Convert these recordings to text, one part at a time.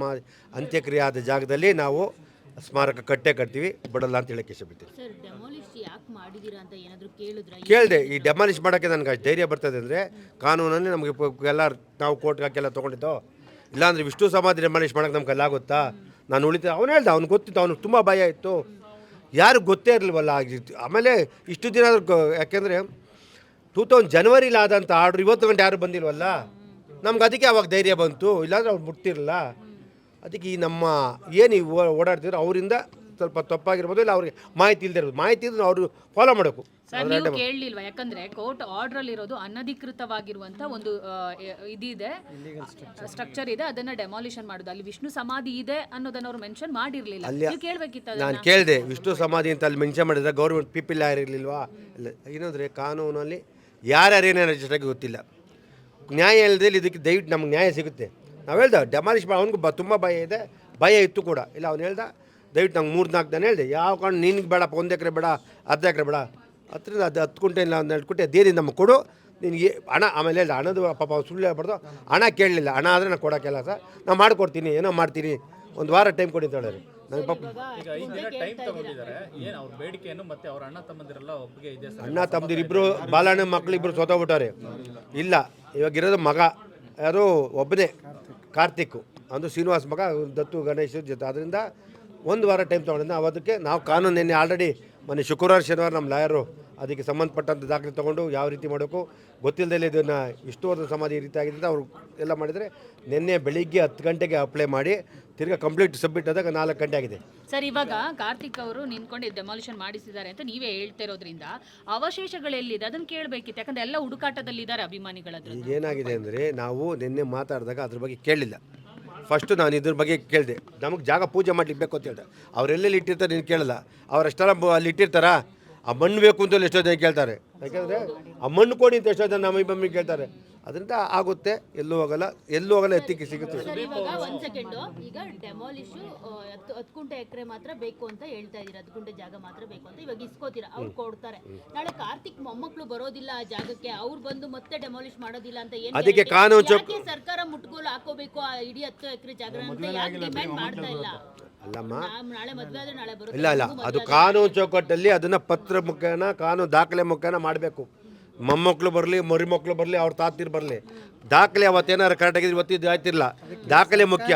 ಸಮಾಧಿ ಅಂತ್ಯಕ್ರಿಯೆ ಆದ ಜಾಗದಲ್ಲಿ ನಾವು ಸ್ಮಾರಕ ಕಟ್ಟೆ ಕಟ್ತೀವಿ. ಬಿಡಲ್ಲ ಅಂತ ಹೇಳಕ್ಕೆ ಇಷ್ಟಪಡ್ತೀನಿ ಕೇಳಿದೆ ಈ ಡೆಮಾಲಿಷ್ ಮಾಡೋಕ್ಕೆ ನನಗೆ ಅಷ್ಟು ಧೈರ್ಯ ಬರ್ತದೆ ಅಂದರೆ ಕಾನೂನಲ್ಲಿ ನಮಗೆ ಎಲ್ಲ ನಾವು ಕೋರ್ಟ್ಗೆ ಹಾಕೆಲ್ಲ ತೊಗೊಂಡಿದ್ದೋ? ಇಲ್ಲಾಂದರೆ ವಿಷ್ಣು ಸಮಾಧಿ ಡೆಮಾಲಿಷ್ ಮಾಡೋಕ್ಕೆ ನಮ್ಗೆ ಅಲ್ಲಾಗುತ್ತಾ ಗೊತ್ತಾ ನಾನು ಉಳಿದ ಅವನು ಹೇಳ್ದೆ ಅವ್ನು ಗೊತ್ತಿತ್ತು ಅವ್ನಿಗೆ ತುಂಬ ಭಯ ಇತ್ತು. ಯಾರು ಗೊತ್ತೇ ಇರಲಿಲ್ವಲ್ಲ ಆಗಿತ್ತು ಆಮೇಲೆ ಇಷ್ಟು ದಿನ ಆದ್ರೂ ಯಾಕೆಂದರೆ ಟೂ ತೌಸಂಡ್ ಜನವರಿಲಿ ಆದಂಥ ಆರ್ಡ್ರ್ ಇವತ್ತು ಗಂಟೆ ಯಾರು ಬಂದಿಲ್ವಲ್ಲ? ನಮ್ಗೆ ಅದಕ್ಕೆ ಅವಾಗ ಧೈರ್ಯ ಬಂತು ಇಲ್ಲಾಂದ್ರೆ ಅವ್ರು ಮುಟ್ತಿರಲ್ಲ ಅದಕ್ಕೆ ಈ ನಮ್ಮ ಏನು ಈ ಓಡಾಡ್ತಿದ್ರು ಅವರಿಂದ ಸ್ವಲ್ಪ ತಪ್ಪಾಗಿರ್ಬೋದು ಇಲ್ಲ ಅವ್ರಿಗೆ ಮಾಹಿತಿ ಇಲ್ಲದೆ ಇರ್ಬೋದು. ಮಾಹಿತಿ ಇದ್ರೆ ಅವರು ಫಾಲೋ ಮಾಡಬೇಕು. ಸರ್ ನೀವು ಕೇಳಲಿಲ್ವಾ? ಯಾಕಂದ್ರೆ ಕೋರ್ಟ್ ಆರ್ಡರ್ ಅಲ್ಲಿ ಇರೋದು ಅನಧಿಕೃತವಾಗಿರುವಂತ ಒಂದು ಇದಿದೆ ಸ್ಟ್ರಕ್ಚರ್ ಇದೆ ಅದನ್ನ ಡೆಮಾಲಿಷನ್ ಮಾಡೋದು. ಅಲ್ಲಿ ವಿಷ್ಣು ಸಮಾಧಿ ಇದೆ ಅನ್ನೋದನ್ನ ಅವ್ರು ಮೆನ್ಷನ್ ಮಾಡಿರ್ಲಿಲ್ಲ. ನೀವು ಕೇಳ್ಬೇಕಿತ್ತು ನಾನು ಕೇಳಿದೆ ವಿಷ್ಣು ಸಮಾಧಿ ಅಂತ ಅಲ್ಲಿ ಮೆನ್ಷನ್ ಮಾಡಿದ್ರೆ ಗೌರ್ಮೆಂಟ್ ಪೀಪಲ್ ಯಾರು ಇರಲಿಲ್ವಾ? ಇಲ್ಲ ಏನಂದ್ರೆ ಕಾನೂನಲ್ಲಿ ಯಾರ್ಯಾರು ಏನೇನು ಆಗಿ ಗೊತ್ತಿಲ್ಲ. ನ್ಯಾಯಾಲಯದಲ್ಲಿ ಇದಕ್ಕೆ ದಯವಿಟ್ಟು ನಮ್ಗೆ ನ್ಯಾಯ ಸಿಗುತ್ತೆ. ನಾವು ಹೇಳ್ದೆ ಡೆಮಾಲಿಷ್ ಮಾಡಿ. ಅವ್ನಿಗೆ ಬ ತುಂಬ ಭಯ ಇದೆ. ಭಯ ಇತ್ತು ಕೂಡ. ಇಲ್ಲ ಅವ್ನು ಹೇಳ್ದ ದಯವಿಟ್ಟು ನಂಗೆ ಮೂರು ನಾಲ್ಕು ದಿನ ಹೇಳಿದೆ. ಯಾವ ಕಾರಣ ನಿನಗೆ ಬೇಡಪ್ಪ ಒಂದು ಎಕರೆ ಬೇಡ ಅರ್ಧ ಎಕರೆ ಬೇಡ. ಹತ್ತರಿಂದ ಅದು ಹತ್ತು ಕುಂಟೆ ಇಲ್ಲ ಒಂದು ಎರಡು ಕುಂಟೆ ದೇರಿ ನಮಗೆ ಕೊಡು. ನಿನಗೆ ಹಣ ಆಮೇಲೆ ಹೇಳ್ದೆ ಹಣದು ಪಾಪ ಅವ್ನು ಸುಳ್ಳು ಹೇಳ್ಬಾರ್ದು. ಹಣ ಕೇಳಲಿಲ್ಲ. ಹಣ ಆದರೆ ನಾನು ಕೊಡೋಕ್ಕೆಲ್ಲ ಸರ್ ನಾನು ಮಾಡಿಕೊಡ್ತೀನಿ ಏನೋ ಮಾಡ್ತೀನಿ. ಒಂದು ವಾರ ಟೈಮ್ ಕೊಡಿ ಅಂತ ಹೇಳಿದ್ರು. ನನಗೆ ಪಾಪ ಈಗ ಐದು ದಿನ ಟೈಮ್ ತಗೊಂಡಿದ್ದಾರೆ ಏನು ಅವ್ರ ಬೇಡಿಕೆಯನ್ನು ಮತ್ತೆ ಅವ್ರ ಅಣ್ಣ ತಮ್ಮಂದಿರೆಲ್ಲ ಒಪ್ಪಿಗೆ ಇದೆ ಸರ್? ಅಣ್ಣ ತಮ್ಮದಿರು ಇಬ್ಬರು ಬಾಲಣ್ಣ ಮಕ್ಕಳು ಇಬ್ಬರು ಸೋತೋಗ್ಬಿಟ್ಟವ್ರೆ. ಇಲ್ಲ ಇವಾಗಿರೋದು ಮಗ. ಯಾರು ಒಬ್ಬನೇ ಕಾರ್ತಿಕ್ ಅಂದ್ರೆ ಶ್ರೀನಿವಾಸ್ ಮಗ, ದತ್ತು ಗಣೇಶ್ ಜೊತೆ. ಅದರಿಂದ ಒಂದು ವಾರ ಟೈಮ್ ತೊಗೊಂಡಿದ್ದ ಅವತ್ತಕ್ಕೆ ನಾವು ಕಾನೂನು ನಿನ್ನೆ ಆಲ್ರೆಡಿ ಮೊನ್ನೆ ಶುಕ್ರವಾರ, ಶನಿವಾರ ನಮ್ಮ ಲಾಯರು ಅದಕ್ಕೆ ಸಂಬಂಧಪಟ್ಟಂಥ ದಾಖಲೆ ತೊಗೊಂಡು ಯಾವ ರೀತಿ ಮಾಡಬೇಕು ಗೊತ್ತಿಲ್ಲದೆ ಇದನ್ನು ವಿಷ್ಣುವರ್ಧನ ಸಮಾಧಿ ಈ ರೀತಿ ಆಗಿದೆ ಅಂತ ಅವರು ಎಲ್ಲ ಮಾಡಿದರೆ ನಿನ್ನೆ ಬೆಳಿಗ್ಗೆ ಹತ್ತು ಗಂಟೆಗೆ ಅಪ್ಲೈ ಮಾಡಿ ತಿರ್ಗಾ ಕಂಪ್ಲೀಟ್ ಸಬ್ಮಿಟ್ ಆದಾಗ ನಾಲ್ಕು ಗಂಟೆ ಆಗಿದೆ. ಸರ್ ಇವಾಗ ಕಾರ್ತಿಕ್ ಅವರು ನಿಂತ್ಕೊಂಡು ಡೆಮಾಲಿಷನ್ ಮಾಡಿಸಿದ್ದಾರೆ ಅಂತ ನೀವೇ ಹೇಳ್ತಾ ಇರೋದ್ರಿಂದ ಅವಶೇಷಗಳೆಲ್ಲಿದೆ? ಅದನ್ನು ಕೇಳಬೇಕಿತ್ತು. ಯಾಕಂದ್ರೆ ಎಲ್ಲ ಹುಡುಕಾಟದಲ್ಲಿದ್ದಾರೆ ಅಭಿಮಾನಿಗಳದ್ದು ಈಗ ಏನಾಗಿದೆ ಅಂದರೆ ನಾವು ನಿನ್ನೆ ಮಾತಾಡಿದಾಗ ಅದ್ರ ಬಗ್ಗೆ ಕೇಳಲಿಲ್ಲ ಫಸ್ಟು ನಾನು ಇದ್ರ ಬಗ್ಗೆ ಕೇಳಿದೆ. ನಮಗೆ ಜಾಗ ಪೂಜೆ ಮಾಡ್ಲಿಕ್ಕೆ ಬೇಕು ಅಂತ ಹೇಳಿದೆ. ಅವ್ರು ಎಲ್ಲೆಲ್ಲಿ ಇಟ್ಟಿರ್ತಾರೆ ನೀನು ಕೇಳಲ್ಲ. ಅವರೆಷ್ಟೆಲ್ಲ ಅಲ್ಲಿ ಇಟ್ಟಿರ್ತಾರಾ? ಆ ಮಣ್ಣು ಬೇಕು ಅಂತ ಎಷ್ಟೋ ಜನ ಕೇಳ್ತಾರೆ. ಯಾಕೆಂದರೆ ಆ ಮಣ್ಣು ಕೊಡಿ ಅಂತ ಎಷ್ಟೋ ಜನ ನಮ್ಮ ಕೇಳ್ತಾರೆ. ಅದರಿಂದ ಆಗುತ್ತೆ. ಎಲ್ಲೂ ಹೋಗಲ್ಲ. ಎಲ್ಲೂ ಹೋಗಲ್ಲ ಎತ್ತಿಕ್ಕೆ ಸಿಗುತ್ತೆ. ಸರ್ ಇವಾಗ ಒಂದ್ ಸೆಕೆಂಡ್ ಈಗ ಡೆಮಾಲಿಶು ಹತ್ತು ಹತ್ತು ಕುಂಟೆ ಎಕರೆ ಮಾತ್ರ ಬೇಕು ಅಂತ ಹೇಳ್ತಾ ಇದೀರ ಹತ್ತು ಕುಂಟೆ ಜಾಗ ಮಾತ್ರ ಬೇಕು ಅಂತ. ಇವಾಗ ಇಸ್ಕೋತೀರ? ಅವ್ರು ಕೊಡ್ತಾರೆ. ನಾಳೆ ಕಾರ್ತಿಕ್ ಮೊಮ್ಮಕ್ಳು ಬರೋದಿಲ್ಲ ಆ ಜಾಗಕ್ಕೆ. ಅವ್ರು ಬಂದು ಮತ್ತೆ ಡೆಮಾಲಿಶ್ ಮಾಡೋದಿಲ್ಲ ಅಂತ ಏನು ಅದಕ್ಕೆ? ಕಾನೂನು ಚೌಕ- ಯಾಕೆ ಸರ್ಕಾರ ಮುಟ್ಕೋಲು ಹಾಕೋಬೇಕು ಆ ಇಡೀ ಹತ್ತು ಎಕರೆ ಜಾಗ ಅಂತ? ಯಾಕೆ ಡಿಮ್ಯಾಂಡ್ ಮಾಡ್ತಾ ಇಲ್ಲ? ಅಲ್ಲಮ್ಮ. ನಾವ್ ನಾಳೆ ಮದ್ವೆ ಆದ್ರೆ ನಾಳೆ ಬರುತ್ತೆ. ಇಲ್ಲ ಇಲ್ಲ. ಅದು ಕಾನೂನು ಚೌಕಟ್ಟಲ್ಲಿ ಅದನ್ನ ಪತ್ರ ಮುಖೇನ ಕಾನೂನು ದಾಖಲೆ ಮುಖೇನ ಮಾಡಬೇಕು. ಮೊಮ್ಮಕ್ಕಳು ಬರಲಿ ಮರಿ ಮಕ್ಕಳು ಬರಲಿ ಅವ್ರ ತಾತಿರು ಬರಲಿ. ದಾಖಲೆ ಅವತ್ತೇನಾರು ಇವತ್ತು ಇವತ್ತಿದ್ದು ಆಯ್ತಿಲ್ಲ. ದಾಖಲೆ ಮುಖ್ಯ.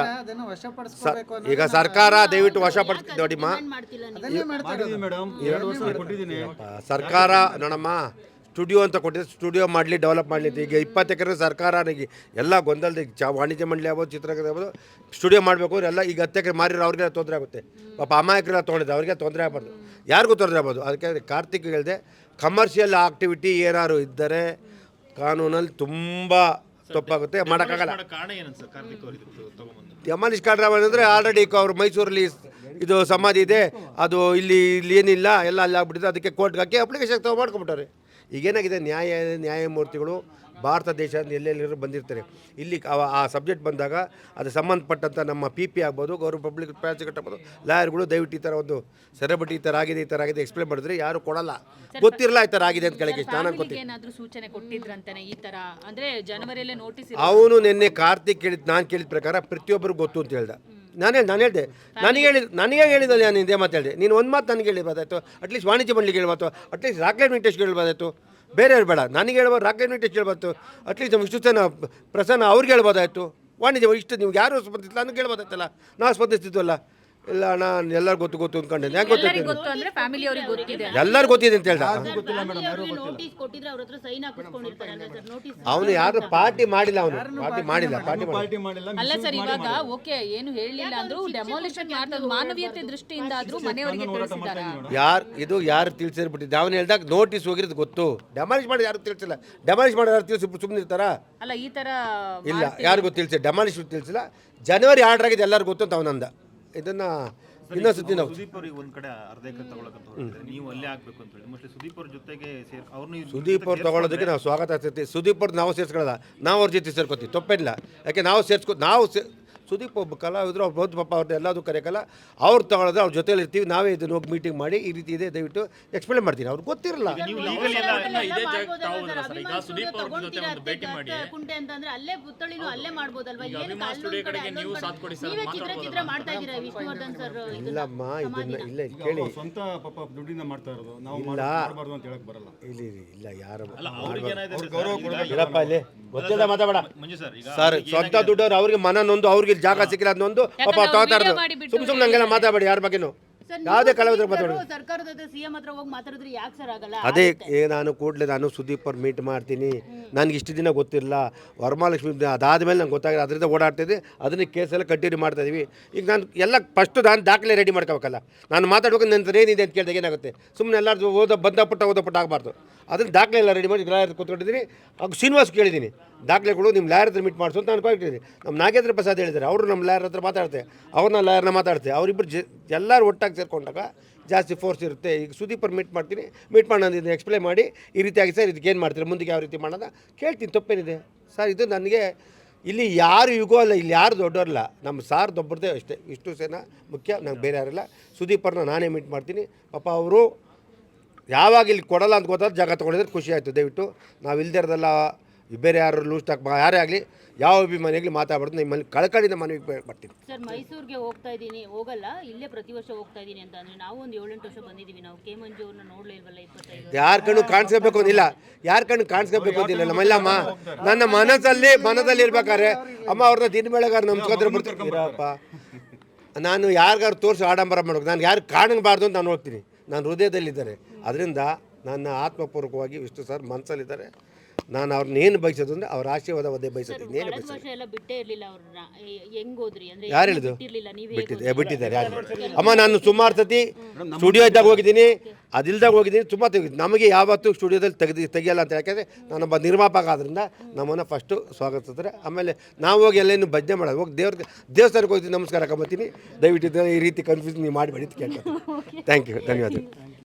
ಈಗ ಸರ್ಕಾರ ದಯವಿಟ್ಟು ವಶಪಡಿಸಿ ನೋಡಿಮ್ಮ. ಸರ್ಕಾರ ನೋಡಮ್ಮ ಸ್ಟುಡಿಯೋ ಅಂತ ಕೊಟ್ಟಿದ್ರೆ ಸ್ಟುಡಿಯೋ ಮಾಡಲಿ ಡೆವಲಪ್ ಮಾಡಲಿ ಈಗ ಇಪ್ಪತ್ತು ಎಕರೆ ಸರ್ಕಾರ ನನಗೆ ಎಲ್ಲ ಗೊಂದಲದ ಈಗ ಚಾ ವಾಣಿಜ್ಯ ಮಂಡಳಿ ಆಗ್ಬೋದು ಚಿತ್ರಕಲೆ ಆಗ್ಬೋದು ಸ್ಟುಡಿಯೋ ಮಾಡಬೇಕು ಅಂದ್ರೆ ಎಲ್ಲ ಈಗ ಹತ್ತು ಎಕರೆ ಮಾರಿರೋ ಅವ್ರಿಗೆಲ್ಲ ತೊಂದರೆ ಆಗುತ್ತೆ. ಪಾಪ ಅಮಾಯಕರೆಲ್ಲ ತೊಗೊಂಡಿದ್ದೆ ಅವ್ರಿಗೆ ತೊಂದರೆ ಆಗ್ಬಾರ್ದು. ಯಾರಿಗೂ ತೊಂದರೆ ಆಗ್ಬೋದು ಅದಕ್ಕೆ ಕಾರ್ತಿಕ್ ಹೇಳಿದೆ ಕಮರ್ಷಿಯಲ್ ಆಕ್ಟಿವಿಟಿ ಏನಾದ್ರು ಇದ್ದರೆ ಕಾನೂನಲ್ಲಿ ತುಂಬ ತಪ್ಪಾಗುತ್ತೆ. ಮಾಡೋಕ್ಕಾಗಲ್ಲ. ಯಮಾನಿಷ್ ಕಾಡ್ರಾವ್ ಅಂದರೆ ಆಲ್ರೆಡಿ ಅವರು ಮೈಸೂರಲ್ಲಿ ಇದು ಸಮಾಧಿ ಇದೆ. ಅದು ಇಲ್ಲಿ ಇಲ್ಲಿ ಏನಿಲ್ಲ ಎಲ್ಲ ಅಲ್ಲಿ ಆಗ್ಬಿಟ್ಟಿದೆ. ಅದಕ್ಕೆ ಕೋರ್ಟ್ಗೆ ಹಾಕಿ ಅಪ್ಲಿಕೇಶನ್ ತಗೊಂಡು ಮಾಡ್ಕೊಂಬಿಟ್ಟಾರೆ ಈಗೇನಾಗಿದೆ ನ್ಯಾಯ ನ್ಯಾಯಮೂರ್ತಿಗಳು ಭಾರತ ದೇಶದಿಂದ ಎಲ್ಲೆಲ್ಲಿರೋ ಬಂದಿರ್ತಾರೆ. ಇಲ್ಲಿ ಆ ಸಬ್ಜೆಕ್ಟ್ ಬಂದಾಗ ಅದು ಸಂಬಂಧಪಟ್ಟಂಥ ನಮ್ಮ ಪಿ ಪಿ ಆಗ್ಬೋದು ಗೌರವ ಪಬ್ಲಿಕ್ ಪ್ರಾಸಿಕ್ಯೂಟ್ ಆಗ್ಬೋದು ಲಾಯರ್ಗಳು ದಯವಿಟ್ಟು ಈ ಥರ ಒಂದು ಸೆಲೆಬ್ರಿಟಿ ಈ ಥರ ಆಗಿದೆ ಈ ಥರ ಆಗಿದೆ ಎಕ್ಸ್ಪ್ಲೇನ್ ಮಾಡಿದ್ರೆ ಯಾರು ಕೊಡಲ್ಲ. ಗೊತ್ತಿರಲ್ಲ ಈ ಥರ ಆಗಿದೆ ಅಂತ ಕೇಳಕ್ಕೆ ನಾನು ನೋಟಿಸ್ ಅವನು ನಿನ್ನೆ ಕಾರ್ತಿಕ್ ಕೇಳಿದ ನಾನು ಕೇಳಿದ ಪ್ರಕಾರ ಪ್ರತಿಯೊಬ್ಬರಿಗೂ ಗೊತ್ತು ಅಂತ ಹೇಳ್ದ. ನಾನು ಹೇಳಿ ನಾನು ಹೇಳಿದೆ. ನನಗೆ ಹೇಳಿದ ನನಗೆ ಹೇಳಿದಲ್ಲ ನಾನು ಇದೇ ಮಾತು ಹೇಳಿದೆ? ನೀನು ಒಂದು ಮಾತು ನನಗೆ ಹೇಳಿರ್ಬೋದಾಯ್ತು ಅಟ್ಲೀಸ್ಟ್ ವಾಣಿಜ್ಯ ಮಂಡಳಿಗೆ ಹೇಳ್ಬಾರ್ದು ಅಟ್ಲೀಸ್ಟ್ ರಾಕೆಟ್ ವೆಂಕಟೇಶ್ಗೆ ಹೇಳ್ಬೋದಾಯ್ತು ಬೇರೆಯವ್ರು ಬೇಡ. ನನಗೆ ಹೇಳ್ಬೋದು ರಾಕೆಟ್ ವೆಂಕಟೇಶ್ ಹೇಳ್ಬಾರ್ದು ಅಟ್ಲೀಸ್ಟ್ ನಮ್ಮ ಇಷ್ಟು ಸೇನ ಪ್ರಸನ್ನ ಅವ್ರಿಗೆ ಹೇಳ್ಬೋದಾಯ್ತು ವಾಣಿಜ್ಯ ಇಷ್ಟು ನಿಮ್ಗೆ ಯಾರು ಸ್ಪರ್ಧಿಸಿಲ್ಲ ನನಗೆ ಹೇಳ್ಬೋದಾಯ್ತಲ್ಲ ನಾವು ಸ್ಪಂದಿಸ್ತಿದ್ವಲ್ಲ ಇಲ್ಲ ಅಣ್ಣ ಎಲ್ಲರಿಗೂ ಗೊತ್ತು ಗೊತ್ತು ಅಂದ್ಕೊಂಡೆ ಯಾಕೆ ಎಲ್ಲರಿಗೂ ಗೊತ್ತು ಅಂದ್ರೆ ಫ್ಯಾಮಿಲಿ ಅವ್ರಿಗೆ ಗೊತ್ತಿದೆ. ಎಲ್ಲರಿಗೂ ಗೊತ್ತಿದೆ ಅಂತ ಹೇಳ್ದ? ನೋಟಿಸ್ ಕೊಟ್ಟಿದ್ರೆ ಅವ್ರ ಹತ್ರ ಸೈನ್ ಹಾಕಿಸ್ಕೊಂಡಿರ್ತಾರಲ್ಲ ಸರ್ ನೋಟಿಸ್ ಅವನು ಯಾರು ಪಾರ್ಟಿ ಮಾಡಿಲ್ಲ ಅವನು. ಪಾರ್ಟಿ ಮಾಡಿಲ್ಲ ಪಾರ್ಟಿ ಮಾಡಿಲ್ಲ. ಪಾರ್ಟಿ ಮಾಡಿಲ್ಲ ಅಲ್ಲ ಸರ್ ಇವಾಗ ಓಕೆ ಏನು ಹೇಳಿಲ್ಲ ಅಂದ್ರೂ ಡೆಮಾಲಿಷನ್ ಮಾಡ್ತಾರೆ ಮಾನವೀಯತೆ ದೃಷ್ಟಿಯಿಂದ ಆದ್ರೂ ಮನೆಯವರಿಗೆ ತಿಳಿಸಿದಾರ ಯಾರು ಇದು ಯಾರು ತಿಳಿಸಿರ್ಬಿಟ್ಟಿದ್ದೆ ಅವನು ಹೇಳ್ದಾಗ ನೋಟಿಸ್ ಹೋಗಿರೋದು ಗೊತ್ತು. ಡೆಮಾಲಿಷ್ ಮಾಡಿ ಯಾರು ತಿಳಿಸಿಲ್ಲ? ಡೆಮಾಲಿಷ್ ಮಾಡಿ ಯಾರು ತಿಳಿಸಿ ಸುಮ್ಮನೆ ಇರ್ತಾರಾ? ಅಲ್ಲ ಈ ತರ ಇಲ್ಲ ಯಾರಿಗೂ ತಿಳಿಸಿ ಡೆಮಾಲಿಷ್ ತಿಳಿಸಿಲ್ಲ. ಜನವರಿ ಆರ್ಡರ್ ಆಗಿದೆ ಎಲ್ಲರಿಗೂ ಗೊತ್ತು ಅಂತ ಅವನಂದ. ಇದನ್ನು ಇನ್ನೊಂದು ಸತಿ ನಾವು ಸುದೀಪ್ ಅವ್ರಿಗೆ ಒಂದ್ ಕಡೆ ಅರ್ಧ ಎಕರೆ ತಗೊಳಕಂತ ಹೊರಟಿದ್ದಾರೆ ನೀವು ಅಲ್ಲೇ ಆಗ್ಬೇಕು ಅಂತ ಹೇಳಿ. ಮೋಸ್ಟ್ಲಿ ಸುದೀಪ್ ಅವ್ರ ಜೊತೆಗೆ ಸೇರ್ ಅವ್ರನ್ನ ಸುದೀಪ್ ಅವ್ರು ತಗೊಳ್ಳೋದಕ್ಕೆ ನಾವು ಸ್ವಾಗತ ಆಗ್ತೈತಿ. ಸುದೀಪ್ ಅವ್ರು ನಾವು ಸೇರ್ಸ್ಕೊಳ್ಳಲ್ಲ. ನಾವು ಅವ್ರ ಜೊತೆ ಸೇರ್ಕೋತೀವಿ. ತಪ್ಪಿಲ್ಲ ಯಾಕೆ ನಾವು ಸೇರ್ಸ್ಕೊ ನಾವು ಸೇ ಸುದೀಪ್ ಒಬ್ಬ ಕಲಾವಿದರು ಅವ್ರು ಬೌದ್ಧ ಪಾಪ ಅವ್ರದ್ದು ಎಲ್ಲದೂ ಕರೆಯಕ್ಕಲ್ಲ ಅವ್ರು ತಗೊಳ್ಳೋದು ಅವ್ರ ಜೊತೆಲಿ ಇರ್ತೀವಿ ನಾವೇ ಇದನ್ನು ಹೋಗಿ ಮೀಟಿಂಗ್ ಮಾಡಿ ಈ ರೀತಿ ಇದೆ ದಯವಿಟ್ಟು ಎಕ್ಸ್ಪ್ಲೇನ್ ಮಾಡ್ತೀನಿ. ಅವ್ರಿಗೆ ಗೊತ್ತಿರಲ್ಲ. ನೀವು ಸರ್, ಎಲ್ಲ ಎಲ್ಲ ಎಲ್ಲ ಇದೇ ಜಾಗಕ್ಕೆ ತಾವು ಸರ್? ಸರ್? ಈಗ ಸುದೀಪ್ ಸ್ಟುಡಿಯೋ ಅವ್ರ ಜೊತೆ ಒಂದು ಭೇಟಿ ಮಾಡಿ. ಅತ್ತೆ ಕುಂಟೆ ಅಂತಂದ್ರೆ ಅಲ್ಲೇ ಪುತ್ತಳಿನೂ ಅಲ್ಲೇ ಮಾಡ್ಬೋದಲ್ವಾ? ಈಗ ಏನಕ್ಕೆ ಅಭಿಮಾನ್ ಅಲ್ಲೊಂದ್ ಕಡೆ, ಕಡೆಗೆ ನೀವು ಕಡೆ? ಸಾಥ್ ಕೊಡಿ ಸರ್, ನೀವೇ ಮಾತಾಡ್ಬೋದಲ್ಲ? ಚಿತ್ರಚಿತ್ರ ಮಾಡ್ತಾ ಇದ್ದೀರಾ ವಿಷ್ಣುವರ್ಧನ್ ಸರ್ ಇಲ್ಲಮ್ಮ ಇದನ್ನ ಇಲ್ಲ ಕೇಳಿ. ಅವ್ರು ಸ್ವಂತ ಪಾಪ ದುಡ್ಡಿಂದ ಮಾಡ್ತಾ ಇರೋದು. ನಾವು ಇಲ್ಲ. ಮಾಡಬಾರ್ದು ಅಂತ ಹೇಳಕ್ ಬರಲ್ಲ. ಇಲ್ಲಿ ಇಲ್ಲ ಯಾರು ಇರಪ್ಪ ಇಲ್ಲಿ. ಗೊತ್ತಿಲ್ಲ ಮಾತಾಡ ಮಂಜು ಸರ್ ಈಗ ಸರ್ ಸ್ವಂತ ದುಡ್ಡವ್ರು ಅವ್ರಿಗೆ ಮನ ನೊಂದು ಅವ್ರಿಗೆ ಇಲ್ಲಿ ಜಾಗ ಸಿಕ್ಕಿಲ್ಲ ಅದೊಂದು ಪಾಪ ತೋತಾರದು ಸುಮ್ ಸುಮ್ಮನೆ ಹಂಗೆಲ್ಲ ಮಾತಾಡಬೇಡಿ ಯಾರ ಬಗ್ಗೆನು. ಯಾವುದೇ ಕಲಾವಿದ್ರ ಮಾತಾಡೋದು ಸರ್ಕಾರದ ಹತ್ರ ಸಿಎಂ ಹತ್ರ ಹೋಗಿ ಮಾತಾಡಿದ್ರೆ ಯಾಕೆ ಸರ್ ಆಗಲ್ಲ? ಅದೇ ಏ ನಾನು ಕೂಡಲೇ ನಾನು ಸುದೀಪ್ ಅವ್ರು ಮೀಟ್ ಮಾಡ್ತೀನಿ. ನನಗೆ ಇಷ್ಟು ದಿನ ಗೊತ್ತಿರಲಿಲ್ಲ ವರಮಹಾಲಕ್ಷ್ಮಿ ಅದಾದಮೇಲೆ ನಂಗೆ ಗೊತ್ತಾಗಿದೆ. ಅದರಿಂದ ಓಡಾಡ್ತಿದ್ದೆ ಅದನ್ನ ಕೇಸೆಲ್ಲ ಕಂಟಿನ್ಯೂ ಮಾಡ್ತಾ ಇದೀವಿ. ಈಗ ನಾನು ಎಲ್ಲ ಫಸ್ಟು ನಾನು ದಾಖಲೆ ರೆಡಿ ಮಾಡ್ಕೋಬೇಕಲ್ಲ. ನಾನು ಮಾತಾಡ್ಬೇಕು ನನ್ನ ಏನಿದೆ ಅಂತ ಕೇಳಿದಾಗ ಏನಾಗುತ್ತೆ? ಸುಮ್ಮನೆ ಎಲ್ಲರೂ ಓದೋ ಬಂದ ಪುಟ್ಟ ಓದೋ ಪುಟ್ಟ ಆಗಬಾರ್ದು. ಅದನ್ನ ದಾಖಲೆ ಎಲ್ಲ ರೆಡಿ ಮಾಡಿ ಎಲ್ಲ ಕೂತ್ಕೊಂಡಿದ್ದೀನಿ. ಆಗ ಶ್ರೀನಿವಾಸ್ ಕೇಳಿದ್ದೀನಿ. ದಾಖಲೆಗಳು ನಿಮ್ಮ ಲಾಯರ್ ಹತ್ರ ಮೀಟ್ ಮಾಡಿಸು ಅಂತ ಅನ್ಕೊಂಡಿದ್ದೀನಿ ನಮ್ಮ ನಾಗೇಂದ್ರ ಪ್ರಸಾದ್ ಹೇಳಿದ್ದಾರೆ, ಅವರು ನಮ್ಮ ಲಾಯರ್ ಹತ್ರ ಮಾತಾಡ್ತಾರೆ, ಅವ್ರನ್ನ ಲಾಯರ್ನ ಮಾತಾಡ್ತಾರೆ. ಅವರಿಬ್ಬರು ಜ, ಎಲ್ಲರೂ ಒಟ್ಟಾಗಿ ಸೇರ್ಕೊಂಡಾಗ ಜಾಸ್ತಿ ಫೋರ್ಸ್ ಇರುತ್ತೆ. ಈಗ ಸುದೀಪರ್ ಮೀಟ್ ಮಾಡ್ತೀನಿ ಮೀಟ್ ಮಾಡಿ ಇದನ್ನು ಎಕ್ಸ್ಪ್ಲೈನ್ ಮಾಡಿ, ಈ ರೀತಿಯಾಗಿ ಸರ್ ಇದಕ್ಕೆ ಏನು ಮಾಡ್ತೀರಿ, ಮುಂದಕ್ಕೆ ಯಾವ ರೀತಿ ಮಾಡೋದ ಕೇಳ್ತೀನಿ, ತಪ್ಪೇನಿದೆ. ಸರ್, ಇದು ನನಗೆ ಇಲ್ಲಿ ಯಾರು ಯುಗೋ ಅಲ್ಲ, ಇಲ್ಲಿ ಯಾರು ದೊಡ್ಡವರಲ್ಲ. ನಮ್ಮ ಸಾರ್ ದೊಬ್ಬರದೇ ಅಷ್ಟೇ. ಇಷ್ಟು ಸೇನಾ ಮುಖ್ಯ, ನಂಗೆ ಬೇರೆ ಯಾರಿಲ್ಲ. ಸುದೀಪರ್ನ ನಾನೇ ಮೀಟ್ ಮಾಡ್ತೀನಿ. ಪಾಪ ಅವರು ಯಾವಾಗ ಇಲ್ಲಿ ಕೊಡಲ್ಲ ಅಂತ ಗೊತ್ತಾದ ಜಾಗ ತೊಗೊಂಡಿದ್ರೆ ಖುಷಿ ಆಯಿತು. ದಯವಿಟ್ಟು ನಾವು ಇಲ್ಲದೇ ಇರೋದಲ್ಲ ಬೇರೆ ಯಾರು ಲೂಸ್ಟ್ ಟಾಕ್ ಯಾರೇ ಆಗಲಿ ಯಾವ ಅಭಿಮಾನಿಯಾಗಲಿ ಮಾತಾಡ್ಬಾರ್ದು. ನಿಮ್ಮಲ್ಲಿ ಕಳಕಳಿಯಿಂದ ಮನವಿ ಬರ್ತೀನಿ. ಸರ್ ಮೈಸೂರಿಗೆ ಹೋಗ್ತಾ ಇದ್ದೀನಿ. ಹೋಗಲ್ಲ ಇಲ್ಲೇ ಪ್ರತಿ ವರ್ಷ ಹೋಗ್ತಾ ಇದ್ದೀನಿ ಅಂತ ಅಂದ್ರೆ ನಾವು ಒಂದು ಏಳೆಂಟು ವರ್ಷ ಬಂದಿದ್ದೀವಿ. ನಾವು ಕೆ ಮಂಜು ಅವ್ರನ್ನ ನೋಡ್ಲೇ ಇಲ್ವಲ್ಲ ಇಪ್ಪತ್ತೈದು? ಯಾರ ಕಣ್ಣು ಕಾಣಿಸ್ಕೋಬೇಕು ಅಂದಿಲ್ಲ. ಯಾರ ಕಣ್ಣು ಕಾಣಿಸ್ಕೋಬೇಕು ಅಂತಿಲ್ಲ ನಮ್ಮಲ್ಲಮ್ಮ ನನ್ನ ಮನಸ್ಸಲ್ಲಿ ಮನದಲ್ಲಿ ಇರ್ಬೇಕಾದ್ರೆ ಅಮ್ಮ ಅವ್ರನ್ನ ದಿನ ಬೆಳಗಾರ ನಮ್ಸ್ಕೋದ್ರೆ ಬರ್ತೀನಿ. ಇರಪ್ಪ. ನಾನು ಯಾರಿಗಾರು ತೋರಿಸಿ ಆಡಂಬರ ಮಾಡ್ಬೇಕು. ನಾನು ಯಾರು ಕಾಣಬಾರ್ದು ಅಂತ ನಾನು ಹೋಗ್ತೀನಿ. ನಾನು ಹೃದಯದಲ್ಲಿದ್ದಾರೆ ಅದರಿಂದ ನನ್ನ ಆತ್ಮಪೂರ್ವಕವಾಗಿ ವಿಷ್ಣು ಸರ್ ಮನಸ್ಸಲ್ಲಿದ್ದಾರೆ ನಾನು ಅವ್ರನ್ನ ಏನು ಬಯಸೋದು ಅಂದ್ರೆ ಅವ್ರ ಆಶೀರ್ವಾದ ಒದ್ದೆ ಬಯಸೋದು ಇನ್ನೇನು ಕಳೆದ ಬಯಸೋದು ವರ್ಷ ಎಲ್ಲ ಬಿಟ್ಟೇ ಇರ್ಲಿಲ್ಲ ಅವ್ರನ್ನ. ಹೆಂಗ್ ಹೋದ್ರಿ? ಅಂದ್ರೆ ಯಾರು ಹೇಳಿದ್ರು ಬಿಟ್ಟಿರ್ಲಿಲ್ಲ ನೀವೇ ಬಿಟ್ಟಿದ್ದೆ ಬಿಟ್ಟಿದ್ದಾರೆ ಯಾರು ಅಮ್ಮ ನಾನು ಸುಮಾರು ಸತಿ ಸ್ಟುಡಿಯೋ ಇದ್ದಾಗ ಹೋಗಿದ್ದೀನಿ. ಅದಿಲ್ದಾಗ ಹೋಗಿದ್ದೀನಿ. ತುಂಬ ತೆಗಿದ್ದೀನಿ ನಮಗೆ ಯಾವತ್ತೂ ಸ್ಟುಡಿಯೋದಲ್ಲಿ ತೆಗೆದು ತೆಗಿಯಲ್ಲ ಅಂತ ಯಾಕೆಂದರೆ ನಾನೊಬ್ಬ ನಿರ್ಮಾಪಕ ಆದ್ರಿಂದ ನಮ್ಮನ್ನು ಫಸ್ಟು ಸ್ವಾಗತಿಸಿದ್ರೆ ಆಮೇಲೆ ನಾವು ಹೋಗಿ ಎಲ್ಲೇನು ಭಜನೆ ಮಾಡೋದು. ಹೋಗಿ ದೇವ್ರ ದೇವಸ್ಥಾನಕ್ಕೆ ಹೋಗ್ತೀನಿ ನಮಸ್ಕಾರ ಹಾಕೊಂಬತ್ತೀನಿ ದಯವಿಟ್ಟು ಇದನ್ನ ಈ ರೀತಿ ಕನ್ಫ್ಯೂಸ್ ನೀವು ಮಾಡಬೇಡಿ ಅಂತ ಕೇಳ್ತೀನಿ ಥ್ಯಾಂಕ್ ಯು ಧನ್ಯವಾದ